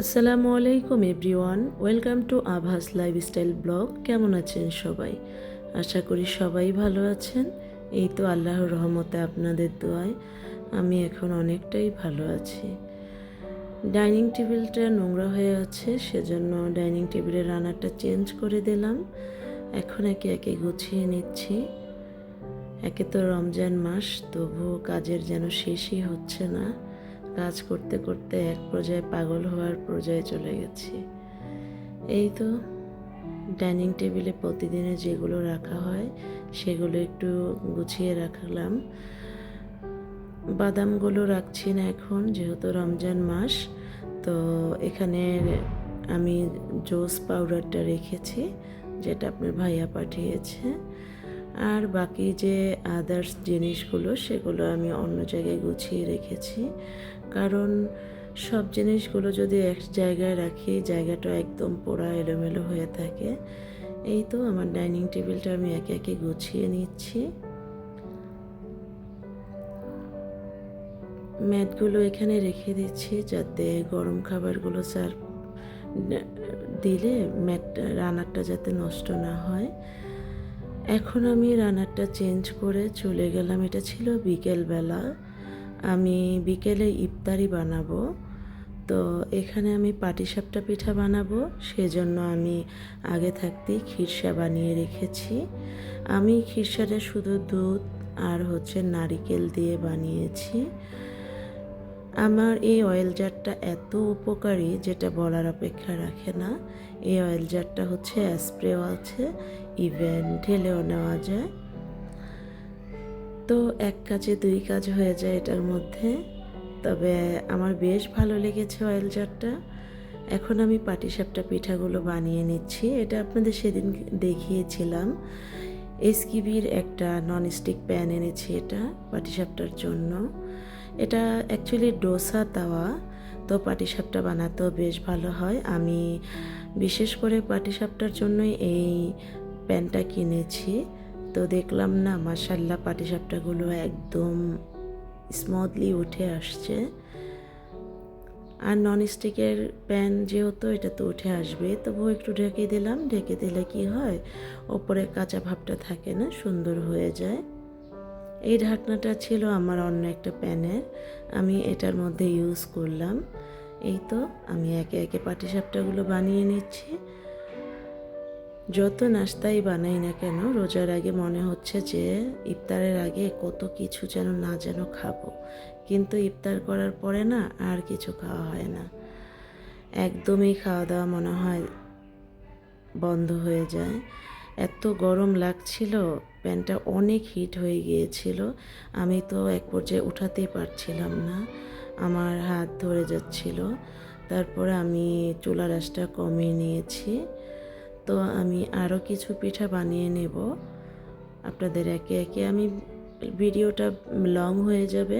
আসসালামু আলাইকুম everyone, welcome to Abhas lifestyle blog. কেমন আছেন সবাই? আশা করি সবাই ভালো আছেন। এই তো আল্লাহর রহমতে আপনাদের দোয়ায় আমি এখন অনেকটাই ভালো আছি। ডাইনিং টেবিলটা নোংরা হয়ে আছে, সেজন্য ডাইনিং টেবিলের রান্নাটা চেঞ্জ করে দিলাম। এখন একে একে গুছিয়ে নিচ্ছি। একে তো রমজান মাস, তবুও কাজের যেন শেষই হচ্ছে না। কাজ করতে করতে এক পর্যায়ে পাগল হওয়ার পর্যায়ে চলে গেছি। এই তো ডাইনিং টেবিলে প্রতিদিনে যেগুলো রাখা হয়, সেগুলো একটু গুছিয়ে রাখলাম। বাদামগুলো রাখছি না এখন, যেহেতু রমজান মাস, তো এখানে আমি জোস পাউডারটা রেখেছি, যেটা আপনার ভাইয়া পাঠিয়েছে। আর বাকি যে আদার্স জিনিসগুলো, সেগুলো আমি অন্য জায়গায় গুছিয়ে রেখেছি। কারণ সব জিনিসগুলো যদি এক জায়গায় রাখি, জায়গাটা একদম পোড়া এলোমেলো হয়ে থাকে। এই তো আমার ডাইনিং টেবিলটা আমি একে একে গুছিয়ে নিচ্ছি। ম্যাটগুলো এখানে রেখে দিচ্ছি যাতে গরম খাবারগুলো সার্ভ, দিলে ম্যাট রান্নাটা যাতে নষ্ট না হয়। এখন আমি রান্নাটা চেঞ্জ করে চলে গেলাম। এটা ছিল বিকেলবেলা। আমি বিকেলে ইফতারি বানাবো। তো এখানে আমি পাটিসাপটা পিঠা বানাবো। সেজন্য আমি আগে থাকতেই খিরসা বানিয়ে রেখেছি। আমি খিরসাটা শুধু দুধ আর হচ্ছে নারিকেল দিয়ে বানিয়েছি। আমার এই অয়েল জারটা এত উপকারী যেটা বলার অপেক্ষা রাখে না। এই অয়েল জারটা হচ্ছে স্প্রেও আছে ইভেন ঢেলেও নেওয়া যায়। তো এক কাজে দুই কাজ হয়ে যায় এটার মধ্যে। তবে আমার বেশ ভালো লেগেছে অয়েল জারটা এখন আমি পাটিসাপটা পিঠাগুলো বানিয়ে নিচ্ছি। এটা আপনাদের সেদিন দেখিয়েছিলাম। এসকিবির একটা ননস্টিক প্যান এনেছি এটা পাটিসাপটার জন্য। এটা অ্যাকচুয়ালি ডোসা তাওয়া তো পাটিসাপটা বানাতেও বেশ ভালো হয়। আমি বিশেষ করে পাটিসাপটার জন্যই এই প্যানটা কিনেছি। তো দেখলাম না মাসাল্লা পাটিসাপটাগুলো একদম স্মুথলি উঠে আসছে। আর ননস্টিকের প্যান যেহেতু, এটা তো উঠে আসবে, তবুও একটু ঢেকে দিলাম। ঢেকে দিলে কি হয়, ওপরে কাঁচা ভাবটা থাকে না, সুন্দর হয়ে যায়। এই ঢাকনাটা ছিল আমার অন্য একটা প্যানের। আমি এটার মধ্যে ইউজ করলাম। এই তো আমি একে একে পাটিসাপটাগুলো বানিয়ে নিচ্ছি। যত নাস্তাই বানাই না কেন, রোজার আগে মনে হচ্ছে যে ইফতারের আগে কত কিছু যেন না যেন খাব। কিন্তু ইফতার করার পরে না আর কিছু খাওয়া হয় না। একদমই খাওয়া দাওয়া মনে হয় বন্ধ হয়ে যায়। এত গরম লাগছিল প্যান্টটা অনেক হিট হয়ে গিয়েছিল। আমি তো এক পর্যায়ে উঠাতেই পারছিলাম না। আমার হাত ধরে যাচ্ছিল। তারপরে আমি চুলা রাসটা কমিয়ে নিয়েছি। তো আমি আরও কিছু পিঠা বানিয়ে নেব। আপনাদের একে একে আমি ভিডিওটা লং হয়ে যাবে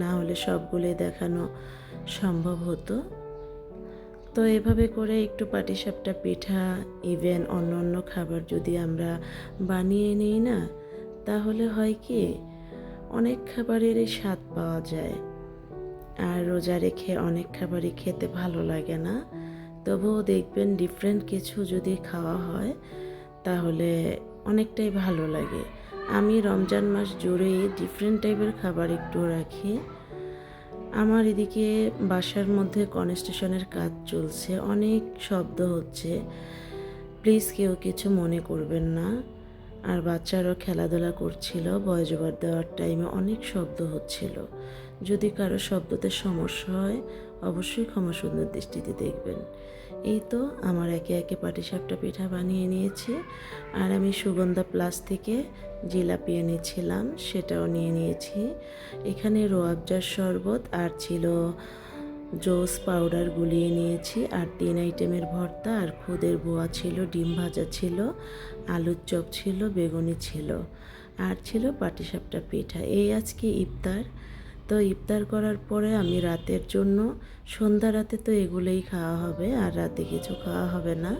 না হলে সবগুলোই দেখানো সম্ভব হতো। তো এভাবে করে একটু পাটিসাপটা, পিঠা ইভেন অন্য অন্য খাবার যদি আমরা বানিয়ে নিই না, তাহলে হয় কি, অনেক খাবারেরই স্বাদ পাওয়া যায়। আর রোজা রেখে অনেক খাবারই খেতে ভালো লাগে না। তবুও দেখবেন ডিফারেন্ট কিছু যদি খাওয়া হয়, তাহলে অনেকটাই ভালো লাগে। আমি রমজান মাস জুড়েই ডিফারেন্ট টাইপের খাবার একটু রাখি। আমার এদিকে বাসার মধ্যে কনস্টেশনের কাজ চলছে, অনেক শব্দ হচ্ছে। প্লিজ কেউ কিছু মনে করবেন না। আর বাচ্চারাও খেলাধুলা করছিল বয়জবার দেওয়ার টাইমে অনেক শব্দ হচ্ছিল। যদি কারও শব্দতে সমস্যা হয়, অবশ্যই ক্ষমা সুন্দর দৃষ্টিতে দেখবেন। এই তো আমার একে একে পাটিসাপটা পিঠা বানিয়ে নিয়েছি। আর আমি সুগন্ধা প্লাস থেকে জিলাপি এনেছিলাম, সেটাও নিয়ে নিয়েছি। এখানে রোয়াবজার শরবত আর ছিল জোস পাউডার গুলিয়ে নিয়েছি। আর তিন আইটেমের ভর্তা আর খুদের বোয়া ছিল, ডিম ভাজা ছিল, আলুর চপ ছিল, বেগুনি ছিল, আর ছিল পাটিসাপটা পিঠা। এই আজকে ইফতার। তো ইফতার করার পরে আমি রাতের জন্য, সন্ধ্যা রাতে তো এগুলোই খাওয়া হবে আর রাতে কিছু খাওয়া হবে না।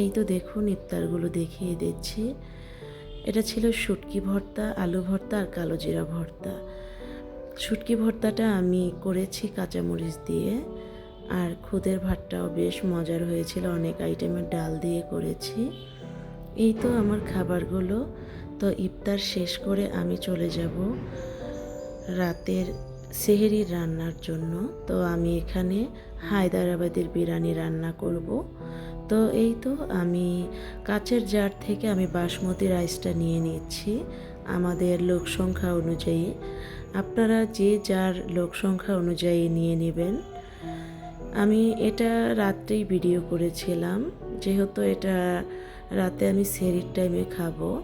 এই তো দেখুন ইফতারগুলো দেখিয়ে দিচ্ছি। এটা ছিল শুটকি ভর্তা, আলু ভর্তা আর কালো জিরা ভর্তা। শুটকি ভর্তাটা আমি করেছি কাঁচামরিচ দিয়ে আর খুদের ভাতটাও বেশ মজার হয়েছিল, অনেক আইটেমের ডাল দিয়ে করেছি। এই তো আমার খাবারগুলো। তো ইফতার শেষ করে আমি চলে যাব। রাতের সেহেরির রান্নার জন্য। তো আমি এখানে হায়দ্রাবাদের বিরিয়ানি রান্না করব। তো এই তো আমি কাচের জার থেকে আমি বাসমতি রাইসটা নিয়ে নিচ্ছি আমাদের লোক সংখ্যা অনুযায়ী। আপনারা যে যার লোক সংখ্যা অনুযায়ী নিয়ে নেবেন। আমি এটা রাত্রেই ভিডিও করেছিলাম, যেহেতু এটা রাতে আমি সেরির টাইমে খাব।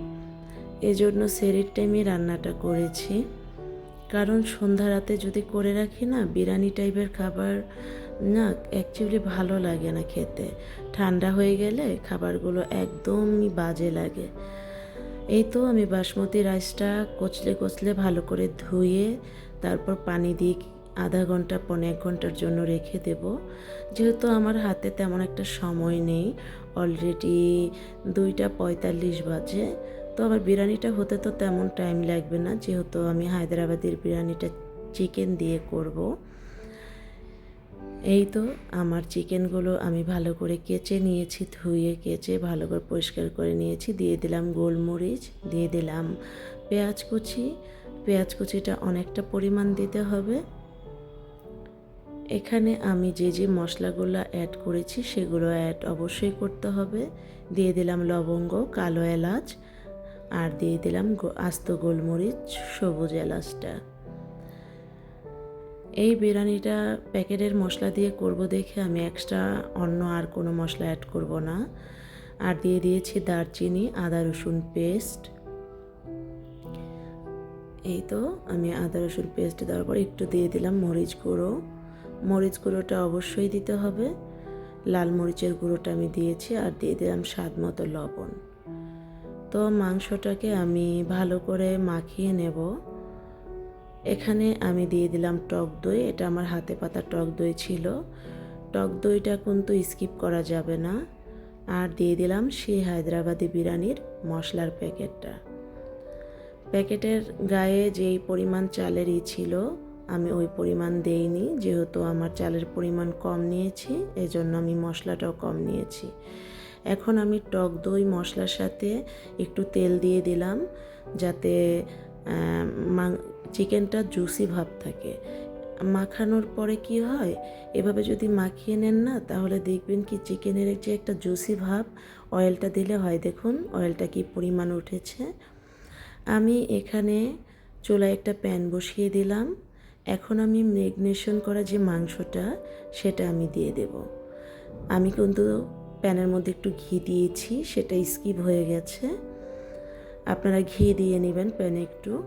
এজন্য সেরির টাইমে রান্নাটা করেছি। কারণ সন্ধ্যা রাতে যদি করে রাখি না, বিরিয়ানি টাইপের খাবার না অ্যাকচুয়ালি ভালো লাগে না খেতে। ঠান্ডা হয়ে গেলে খাবারগুলো একদমই বাজে লাগে। এই তো আমি বাসমতি রাইসটা কচলে কচলে ভালো করে ধুয়ে, তারপর পানি দিয়ে আধা ঘণ্টা পনেরো এক ঘণ্টার জন্য রেখে দেব। যেহেতু আমার হাতে তেমন একটা সময় নেই অলরেডি দুইটা পঁয়তাল্লিশ বাজে। তো আমার বিরিয়ানিটা হতে তো তেমন টাইম লাগবে না। যেহেতু আমি হায়দ্রাবাদের বিরিয়ানিটা চিকেন দিয়ে করব। এই তো আমার চিকেনগুলো আমি ভালো করে কেচে নিয়েছি, ধুয়ে কেচে ভালো করে পরিষ্কার করে নিয়েছি। দিয়ে দিলাম গোলমরিচ, দিয়ে দিলাম পেঁয়াজ কুচি। পেঁয়াজ কুচিটা অনেকটা পরিমাণ দিতে হবে। এখানে আমি যে যে মশলাগুলো অ্যাড করেছি সেগুলো অ্যাড অবশ্যই করতে হবে। দিয়ে দিলাম লবঙ্গ, কালো এলাচ আর দিয়ে দিলাম আস্ত গোলমরিচ, সবুজ এলাচটা। এই বিরিয়ানিটা প্যাকেটের মশলা দিয়ে করব দেখে আমি এক্সট্রা অন্য আর কোনো মশলা অ্যাড করব না। আর দিয়ে দিয়েছি দারচিনি, আদা রসুন পেস্ট এই তো আমি আদা রসুন পেস্ট দেওয়ার পর একটু দিয়ে দিলাম মরিচ গুঁড়ো। মরিচ গুঁড়োটা অবশ্যই দিতে হবে। লাল মরিচের গুঁড়োটা আমি দিয়েছি আর দিয়ে দিলাম স্বাদ মতো লবণ। তো মাংসটাকে আমি ভালো করে মাখিয়ে নেব। এখানে আমি দিয়ে দিলাম টক দই। এটা আমার হাতে পাতা টক দই ছিল। টক দইটা কিন্তু স্কিপ করা যাবে না। আর দিয়ে দিলাম সেই হায়দ্রাবাদি বিরিয়ানির মশলার প্যাকেটটা। প্যাকেটের গায়ে যেই পরিমাণ চালেরই ছিল, আমি ওই পরিমাণ দেইনি। যেহেতু আমার চালের পরিমাণ কম নিয়েছি, এজন্য আমি মশলাটাও কম নিয়েছি। এখন আমি টক দই মশলার সাথে একটু তেল দিয়ে দিলাম, যাতে চিকেনটা জুসি ভাব থাকে। মাখানোর পরে কি হয়, এভাবে যদি মাখিয়ে নেন না, তাহলে দেখবেন কি চিকেনের যে একটা জুসি ভাব অয়েলটা দিলে হয়। দেখুন অয়েলটা কি পরিমাণ উঠেছে। আমি এখানে চুলায় একটা প্যান বসিয়ে দিলাম। এখন আমি ম্যাগনেশন করা যে মাংসটা, সেটা আমি দিয়ে দেব। আমি কিন্তু প্যানের মধ্যে একটু ঘি দিয়েছি, সেটা স্কিপ হয়ে গেছে। আপনারা ঘি দিয়ে নেবেন প্যানে একটু।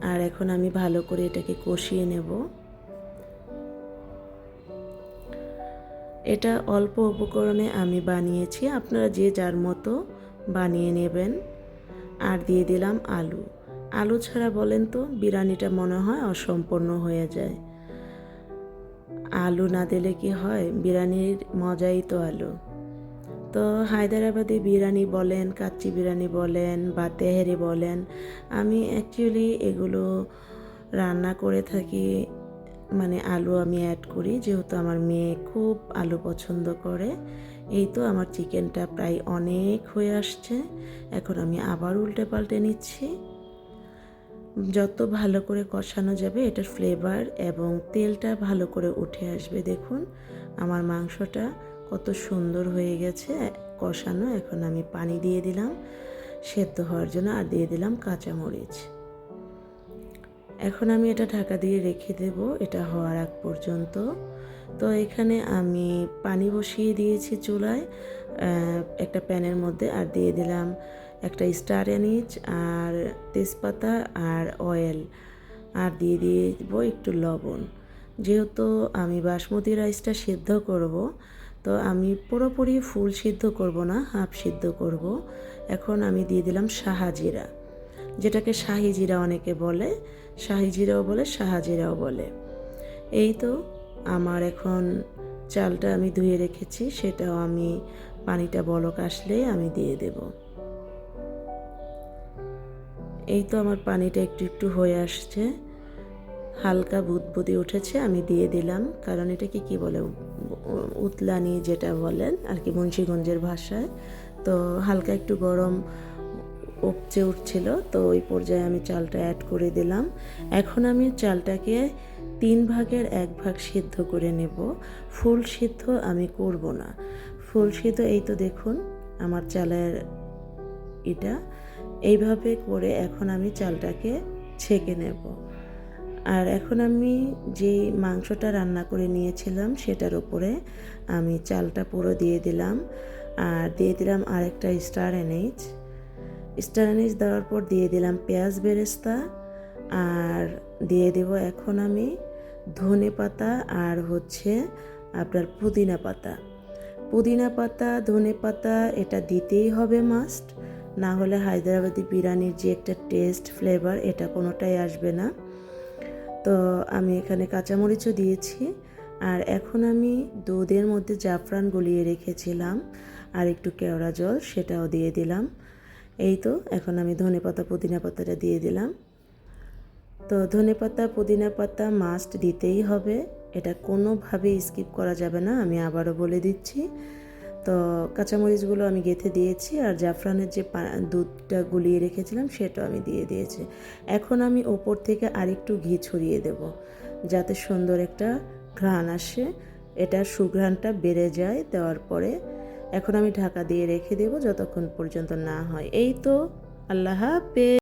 আর এখন আমি ভালো করে এটাকে কষিয়ে নেব। এটা অল্প উপকরণে আমি বানিয়েছি। আপনারা যে যার মতো বানিয়ে নেবেন। আর দিয়ে দিলাম আলু। আলু ছাড়া বলেন তো, বিরিয়ানিটা মনে হয় অসম্পূর্ণ হয়ে যায়। আলু না দিলে কি হয়? বিরিয়ানির মজাই তো আলু। তো হায়দ্রাবাদি বিরিয়ানি বলেন, কাচ্চি বিরিয়ানি বলেন বা তেহেরি বলেন, আমি অ্যাকচুয়ালি এগুলো রান্না করে থাকি মানে আলু আমি অ্যাড করি, যেহেতু আমার মেয়ে খুব আলু পছন্দ করে। এই তো আমার চিকেনটা প্রায় অনেক হয়ে আসছে, এখন আমি আবার উল্টে পাল্টে নিচ্ছি। যত ভালো করে কষানো যাবে, এটার ফ্লেভার এবং তেলটা ভালো করে উঠে আসবে, দেখুন আমার মাংসটা। কত সুন্দর হয়ে গেছে। কষানো, এখন আমি পানি দিয়ে দিলাম। সেদ্ধ হওয়ার জন্য আর দিয়ে দিলাম কাঁচামরিচ। এখন আমি এটা ঢাকা দিয়ে রেখে দেব, এটা হওয়ার আগ পর্যন্ত। তো এখানে আমি পানি বসিয়ে দিয়েছি চুলায় একটা প্যানের মধ্যে আর দিয়ে দিলাম একটা স্টার এনিচ আর তেজপাতা আর অয়েল। আর দিয়ে দিয়ে দেবো একটু লবণ। যেহেতু আমি বাসমতি রাইসটা সেদ্ধ করব তো আমি পুরোপুরি ফুল সিদ্ধ করব না, হাফ সিদ্ধ করব। এখন আমি দিয়ে দিলাম সাহাজিরা যেটাকে শাহি জিরা অনেকে বলে, শাহি জিরাও বলে সাহাজিরাও বলে। এই তো আমার এখন চালটা আমি ধুয়ে রেখেছি, সেটাও আমি পানিটা বলক আসলে আমি দিয়ে দেব। এই তো আমার পানিটা একটু একটু হয়ে আসছে। হালকা বুদবুদি উঠেছে, আমি দিয়ে দিলাম। কারণ এটাকে কি বলে? উতলানি যেটা বলেন আর কি মুন্সিগঞ্জের ভাষায়। তো হালকা একটু গরম উপচে উঠছিল, তো ওই পর্যায়ে আমি চালটা অ্যাড করে দিলাম। এখন আমি চালটাকে তিন ভাগের এক ভাগ সিদ্ধ করে নেব। ফুল সিদ্ধ আমি করব না। ফুল সিদ্ধ এই তো দেখুন, আমার চালের এটা এইভাবে করে এখন আমি চালটাকে ছেঁকে নেব। আর এখন আমি যে মাংসটা রান্না করে নিয়েছিলাম সেটার উপরে আমি চালটা পুরো দিয়ে দিলাম। আর দিয়ে দিলাম আরেকটা স্টার এনেজ স্টার এনেজ দেওয়ার পর দিয়ে দিলাম পেঁয়াজ বেরেস্তা। আর দিয়ে দেব এখন আমি ধনে পাতা আর হচ্ছে আপনার পুদিনা পাতা। পুদিনা পাতা, ধনে পাতা, এটা দিতেই হবে মাস্ট না হলে হায়দ্রাবাদি বিরিয়ানির যে একটা টেস্ট ফ্লেভার এটা কোনোটাই আসবে না। তো আমি এখানে কাঁচামরিচও দিয়েছি। আর এখন আমি দুধের মধ্যে জাফরান গলিয়ে রেখেছিলাম আর একটু কেওড়া জল সেটাও দিয়ে দিলাম। এই তো, এখন আমি ধনে পাতা, পুদিনা পাতাটা দিয়ে দিলাম। তো ধনে পাতা, পুদিনা পাতা মাস্ট দিতেই হবে। এটা কোনোভাবেই স্কিপ করা যাবে না, আমি আবারও বলে দিচ্ছি। তো কাঁচামরিচগুলো আমি গেথে দিয়েছি আর জাফরানের যে পা- দুধটা গুলিয়ে রেখেছিলাম সেটাও আমি দিয়ে দিয়েছি। এখন আমি ওপর থেকে আরেকটু ঘি ছড়িয়ে দেব, যাতে সুন্দর একটা ঘ্রাণ আসে। এটার সুঘ্রাণটা বেড়ে যায় দেওয়ার পরে এখন আমি ঢাকা দিয়ে রেখে দেব যতক্ষণ পর্যন্ত না হয়। এই তো, আল্লাহ হাফেজ।